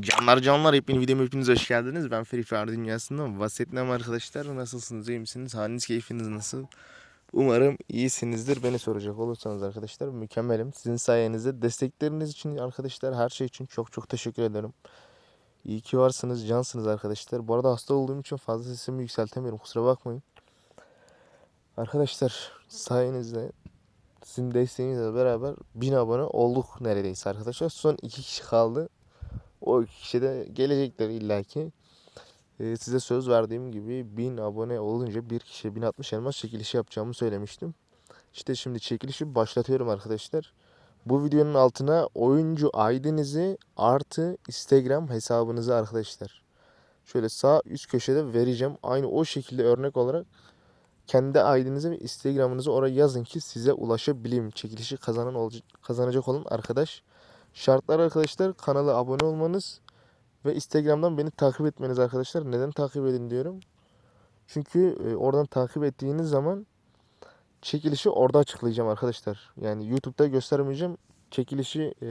Canlar canlar hepiniz videoma hepiniz hoş geldiniz. Ben Free Fire dünyasından bahsetmem arkadaşlar. Nasılsınız iyi misiniz? Haliniz keyfiniz nasıl? Umarım iyisinizdir. Beni soracak olursanız arkadaşlar mükemmelim. Sizin sayenizde destekleriniz için arkadaşlar her şey için çok çok teşekkür ederim. İyi ki varsınız, cansınız arkadaşlar. Bu arada hasta olduğum için fazla sesimi yükseltemiyorum. Kusura bakmayın. Arkadaşlar sayenizde sizin desteğinizle beraber 1000 abone olduk neredeyse arkadaşlar. Son 2 kişi kaldı. O kişi de gelecekler illaki. Ee, size söz verdiğim gibi 1000 abone olunca bir kişiye 1060 elmas çekilişi yapacağımı söylemiştim. İşte şimdi çekilişi başlatıyorum arkadaşlar. Bu videonun altına oyuncu ID'nizi artı Instagram hesabınızı arkadaşlar. Şöyle sağ üst köşede vereceğim. Aynı o şekilde örnek olarak kendi ID'nizi ve Instagram'ınızı oraya yazın ki size ulaşabileyim. Çekilişi kazanan olacak, kazanacak olan arkadaş. Şartlar arkadaşlar kanala abone olmanız ve Instagram'dan beni takip etmeniz arkadaşlar. Neden takip edin diyorum. Çünkü e, oradan takip ettiğiniz zaman çekilişi orada açıklayacağım arkadaşlar. Yani YouTube'da göstermeyeceğim. Çekilişi e,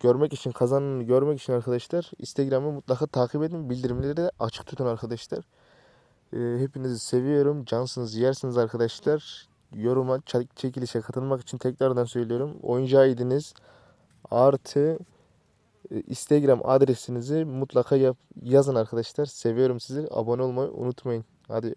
görmek için, kazananı görmek için arkadaşlar Instagram'ı mutlaka takip edin. Bildirimleri de açık tutun arkadaşlar. E, hepinizi seviyorum. Cansınız, yersiniz arkadaşlar. Yoruma çekilişe katılmak için tekrardan söylüyorum. Oyuncu ID'niz artı e, Instagram adresinizi mutlaka yap, yazın arkadaşlar. Seviyorum sizi. Abone olmayı unutmayın. Hadi.